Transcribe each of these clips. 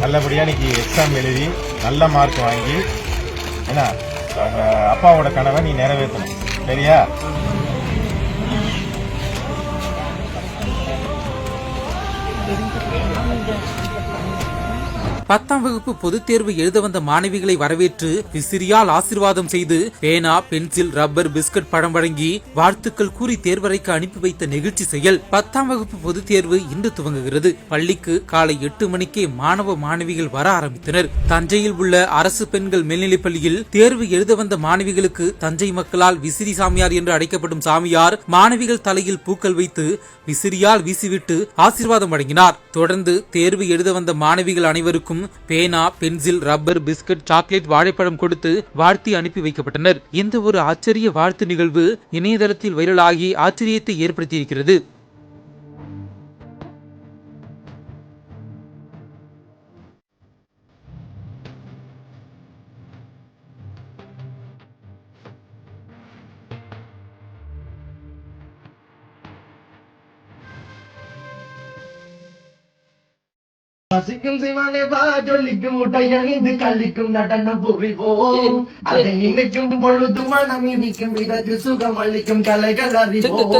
நல்லபடியாக இன்னைக்கு எக்ஸாம் எழுதி நல்ல மார்க் வாங்கி என்ன? அப்பாவோட கனவை நீ நிறைவேற்றணும். சரியா? பத்தாம் வகுப்பு பொதுத் தேர்வு எழுத வந்த மாணவிகளை வரவேற்று விசிறியால் ஆசீர்வாதம் செய்து பேனா பென்சில் ரப்பர் பிஸ்கட் பழம் வழங்கி வாழ்த்துக்கள் கூறி தேர்வறைக்கு அனுப்பி வைத்த நிகழ்ச்சி செயல் பத்தாம் வகுப்பு பொதுத் தேர்வு இன்று துவங்குகிறது. பள்ளிக்கு காலை எட்டு மணிக்கே மாணவ மாணவிகள் வர ஆரம்பித்தனர். தஞ்சையில் உள்ள அரசு பெண்கள் மேல்நிலைப் பள்ளியில் தேர்வு எழுத வந்த மாணவிகளுக்கு தஞ்சை மக்களால் விசிறி சாமியார் என்று அழைக்கப்படும் சாமியார் மாணவிகள் தலையில் பூக்கள் வைத்து விசிறியால் வீசிவிட்டு ஆசீர்வாதம் வழங்கினார். தொடர்ந்து தேர்வு எழுத வந்த மாணவிகள் அனைவருக்கும் பேனா பென்சில் ரப்பர் பிஸ்கட் சாக்லேட் வாழைப்பழம் கொடுத்து வாழ்த்தி அனுப்பி வைக்கப்பட்டனர். இந்த ஒரு ஆச்சரிய வாழ்த்து நிகழ்வு இணையதளத்தில் வைரலாகி ஆச்சரியத்தை ஏற்படுத்தியிருக்கிறது. வசிக்கும் சிவனே வா ஜொலிக்கும் உடையணிந்து கழிக்கும் நடனம் புரிவோம். அதை நினைக்கும் பொழுது மனம் இனிக்கும் விதத்து சுகம் அளிக்கும் கலைகள் அறிவோம்.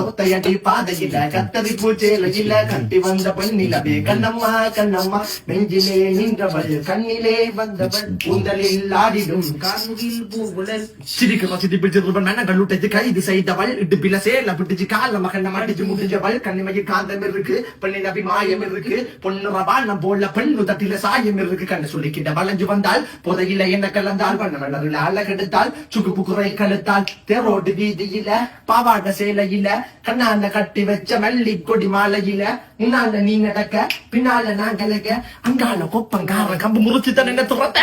ஒத்தையடி பாதையில கத்தரி பூச்சேலையில கட்டி வந்த பெண்ணிலவே கண்ணம்மா கண்ணம்மா நெஞ்சிலே நின்றவள் கண்ணிலே வந்தவள் கூந்தலில் ஆடிடும் கார்முகில் பூவுலல் சிரிக்க சிரிப்பு சிறுவன் மனங்கள் விட்டது கைது செய்தவள் இடுப்பில சேல பிடிச்சு கால மகன் அடிச்சு முடிஞ்சவள் கண்ணிமையில் காந்தம் இருக்கு பெண்ணின் அபிமாயம் இருக்கு பொண்ணு போல பெண்ணு தட்டில சாயம் இருக்கு. கண்ணு சொல்லிக்கிட்ட வளைஞ்சு வந்தால் புதையில என்ன கலந்தால்? வண்ண வண்ணருள் அழகெடுத்தால் சுகுப்பு குறை கழுத்தால். தெரோடு வீதியில பாவாட சேலையில கண்ணான கட்டி வச்ச மல்லி கொடி மாலையில முன்னால நீ நடக்க பின்னால நான் கலக்க அங்கால கொப்பங்கார கம்பு முறிச்சு தான் என்ன துரத்த?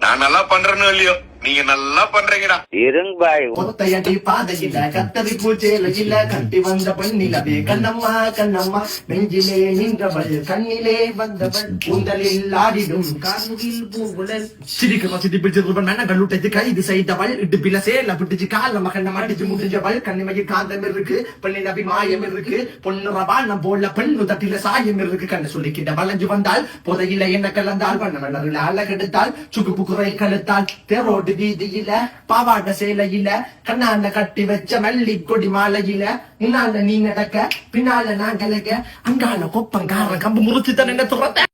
நான் நல்லா பண்றேன்னு இல்லையோ? நீங்க நல்லா பண்றீங்கடா. இருங்க பாய் ஒத்தையடி பாதையில கத்தரி பூச்சேலையில கட்டி வந்த பெண்ணிலவே கண்ணம்மா கண்ணம்மா. நெஞ்சிலே நின்றவள் கண்ணிலே வந்தவள். கூந்தலில் ஆடிடும் கார்முகில் பூவுலல் சிரிக்க சிரிப்பு சிறுவன் மனங்கள் விட்டது கைது செய்தவள். இடுப்பில சேல பிடிச்சு கால மகன் அடிச்சு முடிஞ்சவள். கண்ணிமையில் காந்தம் இருக்கு பெண்ணின் அபிமாயம் இருக்கு. பொண்ணு ரவானம் போல பெண்ணு தட்டில சாயம் இருக்கு. கண்ணு சொல்லிக்கிட்ட வளைஞ்சு வந்தால் புதையில என்ன கலந்தால்? வண்ண அழகெடுத்தால் சுகு புகுரை கழுத்தால். தேரோடு வீதியில பாவாட சேலையில கண்ணான கட்டி வச்ச மல்லி கொடி மாலையில முன்னால நீ நடக்க பின்னால நான் கலக்க அங்கால கொப்பங்கார கம்பு முறிச்சு தான் என்ன துறத்த